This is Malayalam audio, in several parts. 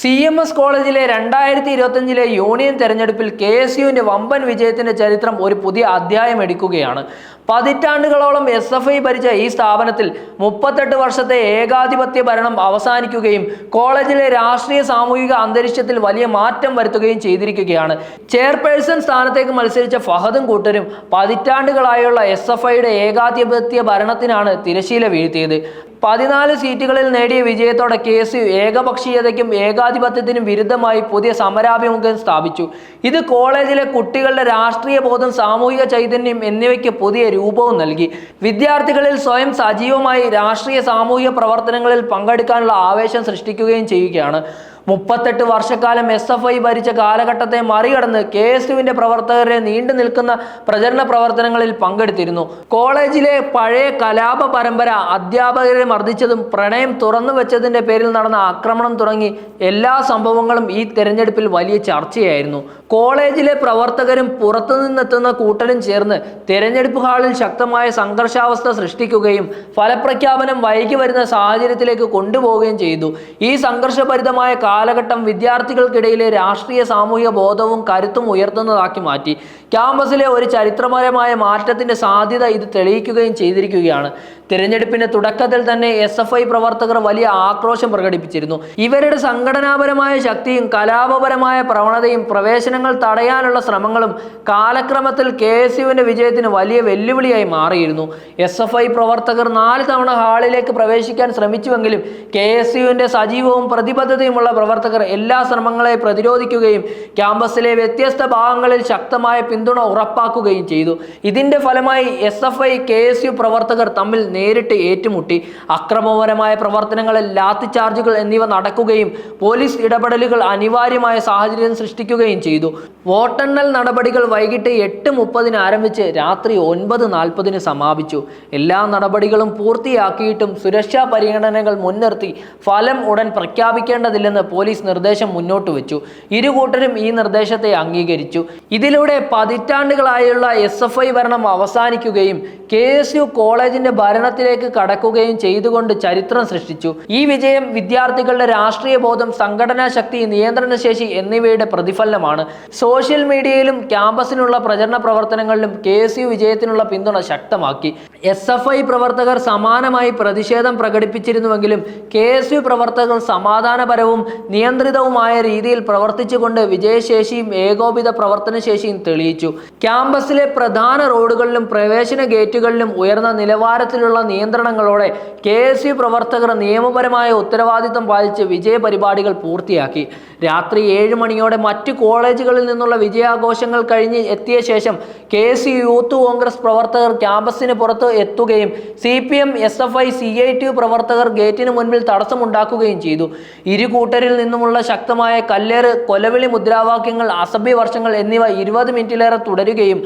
സി എം എസ് കോളേജിലെ രണ്ടായിരത്തി ഇരുപത്തഞ്ചിലെ യൂണിയൻ തെരഞ്ഞെടുപ്പിൽ കെ എസ് യുവിന്റെ വമ്പൻ വിജയത്തിന്റെ ചരിത്രം ഒരു പുതിയ അധ്യായം എടുക്കുകയാണ്. പതിറ്റാണ്ടുകളോളം എസ് എഫ് ഐ ഭരിച്ച ഈ സ്ഥാപനത്തിൽ മുപ്പത്തെട്ട് വർഷത്തെ ഏകാധിപത്യ ഭരണം അവസാനിക്കുകയും കോളേജിലെ രാഷ്ട്രീയ സാമൂഹിക അന്തരീക്ഷത്തിൽ വലിയ മാറ്റം വരുത്തുകയും ചെയ്തിരിക്കുകയാണ്. ചെയർപേഴ്സൺ സ്ഥാനത്തേക്ക് മത്സരിച്ച ഫഹദും കൂട്ടരും പതിറ്റാണ്ടുകളായുള്ള എസ് എഫ് ഐയുടെ ഏകാധിപത്യ ഭരണത്തിനാണ് തിരശീല വീഴ്ത്തിയത്. പതിനാല് സീറ്റുകളിൽ നേടിയ വിജയത്തോടെ കെ എസ് യു ഏകപക്ഷീയതയ്ക്കും ഏകാധിപത്യത്തിനും വിരുദ്ധമായി പുതിയ സമരാഭിമുഖം സ്ഥാപിച്ചു. ഇത് കോളേജിലെ കുട്ടികളുടെ രാഷ്ട്രീയ ബോധം സാമൂഹിക ചൈതന്യം എന്നിവയ്ക്ക് പുതിയ രൂപവും നൽകി. വിദ്യാർത്ഥികളിൽ സ്വയം സജീവമായി രാഷ്ട്രീയ സാമൂഹിക പ്രവർത്തനങ്ങളിൽ പങ്കെടുക്കാനുള്ള ആവേശം സൃഷ്ടിക്കുകയും ചെയ്യുകയാണ്. മുപ്പത്തെട്ട് വർഷക്കാലം എസ് എഫ് ഐ ഭരിച്ച കാലഘട്ടത്തെ മറികടന്ന് കെ എസ് യുവിന്റെ പ്രവർത്തകരെ നീണ്ടു നിൽക്കുന്ന പ്രചരണ പ്രവർത്തനങ്ങളിൽ പങ്കെടുത്തിരുന്നു. കോളേജിലെ പഴയ കലാപ പരമ്പര അധ്യാപകരെ മർദ്ദിച്ചതും പ്രണയം തുറന്നു വെച്ചതിന്റെ പേരിൽ നടന്ന ആക്രമണം തുടങ്ങി എല്ലാ സംഭവങ്ങളും ഈ തെരഞ്ഞെടുപ്പിൽ വലിയ ചർച്ചയായിരുന്നു. കോളേജിലെ പ്രവർത്തകരും പുറത്തുനിന്നെത്തുന്ന കൂട്ടരും ചേർന്ന് തെരഞ്ഞെടുപ്പ് ഹാളിൽ ശക്തമായ സംഘർഷാവസ്ഥ സൃഷ്ടിക്കുകയും ഫലപ്രഖ്യാപനം വൈകി വരുന്ന സാഹചര്യത്തിലേക്ക് കൊണ്ടുപോവുകയും ചെയ്തു. ഈ സംഘർഷഭരിതമായ കാലഘട്ടം വിദ്യാർത്ഥികൾക്കിടയിലെ രാഷ്ട്രീയ സാമൂഹിക ബോധവും കരുത്തും ഉയർത്തുന്നതാക്കി മാറ്റി. ക്യാമ്പസിലെ ഒരു ചരിത്രപരമായ മാറ്റത്തിന്റെ സാധ്യത ഇത് തെളിയിക്കുകയും ചെയ്തിരിക്കുകയാണ്. തിരഞ്ഞെടുപ്പിന്റെ തുടക്കത്തിൽ തന്നെ എസ് എഫ് ഐ പ്രവർത്തകർ വലിയ ആക്രോശം പ്രകടിപ്പിച്ചിരുന്നു. ഇവരുടെ സംഘടനാപരമായ ശക്തിയും കലാപപരമായ പ്രവണതയും പ്രവേശനങ്ങൾ തടയാനുള്ള ശ്രമങ്ങളും കാലക്രമത്തിൽ കെ എസ് യുവിന്റെ വിജയത്തിന് വലിയ വെല്ലുവിളിയായി മാറിയിരുന്നു. എസ് എഫ് ഐ പ്രവർത്തകർ നാല് തവണ ഹാളിലേക്ക് പ്രവേശിക്കാൻ ശ്രമിച്ചുവെങ്കിലും കെ എസ് യുവിന്റെ സജീവവും പ്രതിബദ്ധതയുമുള്ള പ്രവർത്തകർ എല്ലാ ശ്രമങ്ങളെ പ്രതിരോധിക്കുകയും ക്യാമ്പസിലെ വ്യത്യസ്ത ഭാഗങ്ങളിൽ ശക്തമായ പിന്തുണ ഉറപ്പാക്കുകയും ചെയ്തു. ഇതിന്റെ ഫലമായി S F I K S U പ്രവർത്തകർ തമ്മിൽ നേരിട്ട് ഏറ്റുമുട്ടി. അക്രമപരമായ പ്രവർത്തനങ്ങളിൽ ലാത്തി ചാർജുകൾ എന്നിവ നടക്കുകയും പോലീസ് ഇടപെടലുകൾ അനിവാര്യമായ സാഹചര്യം സൃഷ്ടിക്കുകയും ചെയ്തു. വോട്ടെണ്ണൽ നടപടികൾ വൈകിട്ട് എട്ട് മുപ്പതിന് ആരംഭിച്ച് രാത്രി ഒൻപത് നാൽപ്പതിന് സമാപിച്ചു. എല്ലാ നടപടികളും പൂർത്തിയാക്കിയിട്ടും സുരക്ഷാ പരിഗണനകൾ മുൻനിർത്തി ഫലം ഉടൻ പ്രഖ്യാപിക്കേണ്ടതില്ലെന്ന് പോലീസ് നിർദ്ദേശം മുന്നോട്ട് വെച്ചു. ഇരു കൂട്ടരും ഈ നിർദ്ദേശത്തെ അംഗീകരിച്ചു. ഇതിലൂടെ പതിറ്റാണ്ടുകളായുള്ള എസ് എഫ് ഐ ഭരണം അവസാനിക്കുകയും കെ എസ് യു കോളേജിന്റെ ഭരണത്തിലേക്ക് കടക്കുകയും ചെയ്തുകൊണ്ട് ചരിത്രം സൃഷ്ടിച്ചു. ഈ വിജയം വിദ്യാർത്ഥികളുടെ രാഷ്ട്രീയ ബോധം സംഘടനാ ശക്തി നിയന്ത്രണശേഷി എന്നിവയുടെ പ്രതിഫലനമാണ്. സോഷ്യൽ മീഡിയയിലും ക്യാമ്പസിനുള്ള പ്രചരണ പ്രവർത്തനങ്ങളിലും കെ എസ് യു വിജയത്തിനുള്ള പിന്തുണ ശക്തമാക്കി. എസ് എഫ് ഐ പ്രവർത്തകർ സമാനമായി പ്രതിഷേധം പ്രകടിപ്പിച്ചിരുന്നുവെങ്കിലും കെ എസ് യു പ്രവർത്തകർ സമാധാനപരവും നിയന്ത്രിതവുമായ രീതിയിൽ പ്രവർത്തിച്ചുകൊണ്ട് വിജയശേഷിയും ഏകോപിത പ്രവർത്തനശേഷിയും തെളിയിച്ചു. ക്യാമ്പസിലെ പ്രധാന റോഡുകളിലും പ്രവേശന ഗേറ്റുകളിലും ഉയർന്ന നിലവാരത്തിലുള്ള നിയന്ത്രണങ്ങളോടെ കെ എസ് യു പ്രവർത്തകർ നിയമപരമായ ഉത്തരവാദിത്തം പാലിച്ച് വിജയ പരിപാടികൾ പൂർത്തിയാക്കി. രാത്രി ഏഴ് മണിയോടെ മറ്റു കോളേജുകളിൽ നിന്നുള്ള വിജയാഘോഷങ്ങൾ കഴിഞ്ഞ് എത്തിയ ശേഷം K S U youth Congress പ്രവർത്തകർ ക്യാമ്പസിന് പുറത്ത് എത്തുകയും C P M S F I C I T പ്രവർത്തകർ ഗേറ്റിന് മുൻപിൽ തടസ്സമുണ്ടാക്കുകയും ചെയ്തു. ഇരു കൂട്ടരിൽ നിന്നുമുള്ള ശക്തമായ കല്ലേറ് കൊലവിളി മുദ്രാവാക്യങ്ങൾ അസഭ്യ വർഷങ്ങൾ എന്നിവ ഇരുപത് മിനിറ്റിലേറെ തുടരുകയും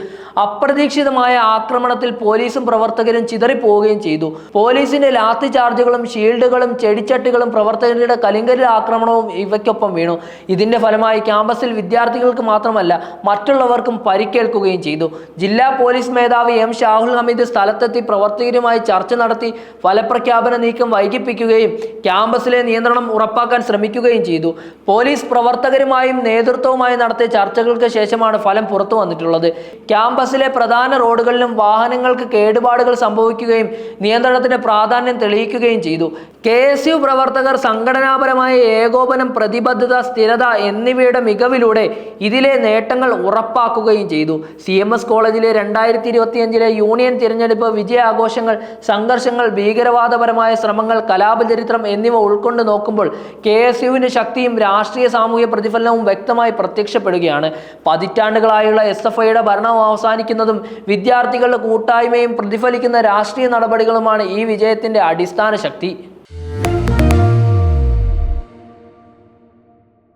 അപ്രതീക്ഷിതമായ ആക്രമണത്തിൽ പോലീസും പ്രവർത്തകരും ചിതറിപ്പോവുകയും ചെയ്തു. പോലീസിന്റെ ലാത്തി ചാർജുകളും ഷീൽഡുകളും ചെടിച്ചട്ടികളും പ്രവർത്തകരുടെ കലിങ്കരി ആക്രമണവും ഇവയ്ക്കൊപ്പം വീണു. ഇതിന്റെ ഫലമായി ക്യാമ്പസിൽ വിദ്യാർത്ഥികൾക്ക് മാത്രമല്ല മറ്റുള്ളവർക്കും പരിക്കേൽക്കുകയും ചെയ്തു. ജില്ലാ പോലീസ് മേധാവി എം ഷാഹുൽ ഹമീദ് സ്ഥലത്തെത്തി പ്രവർത്തകരുമായി ചർച്ച നടത്തി ഫലപ്രഖ്യാപന നീക്കം വൈകിപ്പിക്കുകയും ക്യാമ്പസിലെ നിയന്ത്രണം ഉറപ്പാക്കാൻ ശ്രമിക്കുകയും ചെയ്തു. പോലീസ് പ്രവർത്തകരുമായും നേതൃത്വവുമായും നടത്തിയ ചർച്ചകൾക്ക് ശേഷമാണ് ഫലം പുറത്തു വന്നിട്ടുള്ളത്. ക്യാമ്പസിലെ പ്രധാന റോഡുകളിലും വാഹനങ്ങൾക്ക് കേടുപാടുകൾ സംഭവിക്കുകയും നിയന്ത്രണത്തിന്റെ പ്രാധാന്യം തെളിയിക്കുകയും ചെയ്തു. കെ എസ് യു പ്രവർത്തകർ സംഘടനാപരമായ ഏകോപനം പ്രതിബദ്ധത സ്ഥിരത എന്നിവയുടെ മികവിലൂടെ ഇതിലെ നേട്ടങ്ങൾ ഉറപ്പാക്കുകയും ചെയ്തു. സി എം എസ് കോളേജിലെ രണ്ടായിരത്തി ഇരുപത്തിയഞ്ചിലെ യൂണിയൻ തിരഞ്ഞെടുപ്പ് വിജയാഘോഷങ്ങൾ സംഘർഷങ്ങൾ ഭീകരവാദപരമായ ശ്രമങ്ങൾ കലാപചരിത്രം എന്നിവ ഉൾക്കൊണ്ട് നോക്കുമ്പോൾ കെ എസ് യുവിന്റെ ശക്തിയും രാഷ്ട്രീയ സാമൂഹ്യ പ്രതിഫലനവും വ്യക്തമായി പ്രത്യക്ഷപ്പെടുകയാണ്. പതിറ്റാണ്ടുകളായുള്ള എസ് എഫ് ഐയുടെ ഭരണം അവസാനിക്കുന്നതും വിദ്യാർത്ഥികളുടെ കൂട്ടായ്മയും പ്രതിഫലിക്കുന്ന രാഷ്ട്രീയ നടപടികളുമാണ് ഈ വിജയത്തിന്റെ അടിസ്ഥാന ശക്തി